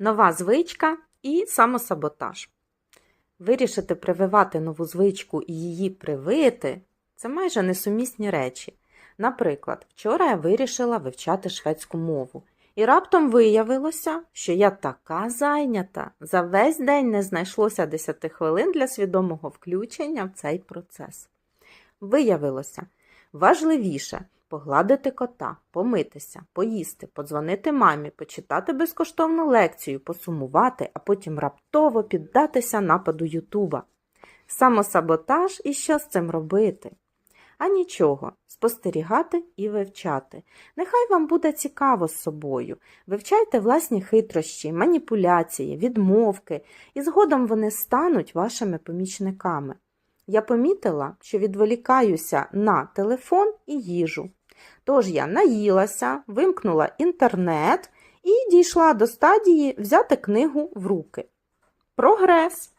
нова звичка і самосаботаж. Вирішити прививати нову звичку і її привити це майже несумісні речі. Наприклад, вчора я вирішила вивчати шведську мову, і раптом виявилося, що я така зайнята, за весь день не знайшлося 10 хвилин для свідомого включення в цей процес. Виявилося, важливіше погладити кота, помитися, поїсти, подзвонити мамі, почитати безкоштовну лекцію, посумувати, а потім раптово піддатися нападу Ютуба. Самосаботаж і що з цим робити? А нічого, спостерігати і вивчати. Нехай вам буде цікаво з собою. Вивчайте власні хитрощі, маніпуляції, відмовки, і згодом вони стануть вашими помічниками. Я помітила, що відволікаюся на телефон і їжу. Тож я наїлася, вимкнула інтернет і дійшла до стадії взяти книгу в руки. Прогрес!